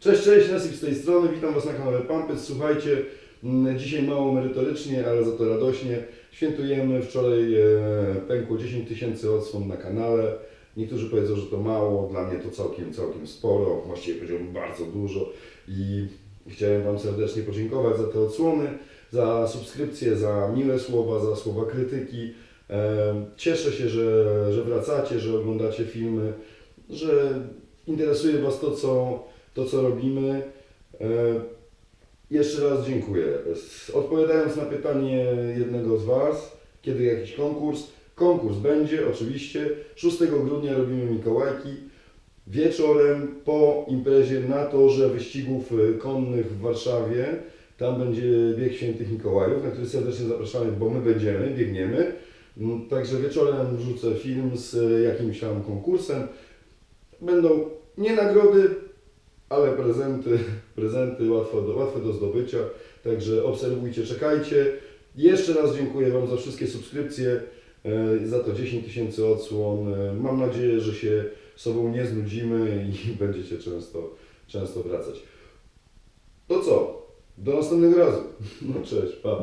Cześć, cześć, Nasib z tej strony, witam Was na kanale Pampys. Słuchajcie, mm, dzisiaj mało merytorycznie, ale za to radośnie. Świętujemy, wczoraj e, pękło 10 tysięcy odsłon na kanale. Niektórzy powiedzą, że to mało, dla mnie to całkiem, całkiem sporo, właściwie powiedziałbym bardzo dużo i chciałem Wam serdecznie podziękować za te odsłony, za subskrypcje, za miłe słowa, za słowa krytyki. E, Cieszę się, że, że wracacie, że oglądacie filmy, że interesuje Was to, co, to, co robimy. E, Jeszcze raz dziękuję. Odpowiadając na pytanie jednego z Was, kiedy jakiś konkurs, konkurs będzie oczywiście. 6 grudnia robimy Mikołajki. Wieczorem po imprezie na torze wyścigów y, konnych w Warszawie. Tam będzie bieg świętych Mikołajów, na który serdecznie zapraszamy, bo my będziemy, biegniemy. Mm, Także wieczorem wrzucę film z y, jakimś tam konkursem. Będą nie nagrody, ale prezenty, prezenty łatwo do, łatwe do zdobycia. Także obserwujcie, czekajcie. Jeszcze raz dziękuję Wam za wszystkie subskrypcje, e, za to 10 tysięcy odsłon. E, Mam nadzieję, że się sobą nie znudzimy i będziecie często, często wracać. To co? Do następnego razu. No cześć, pa.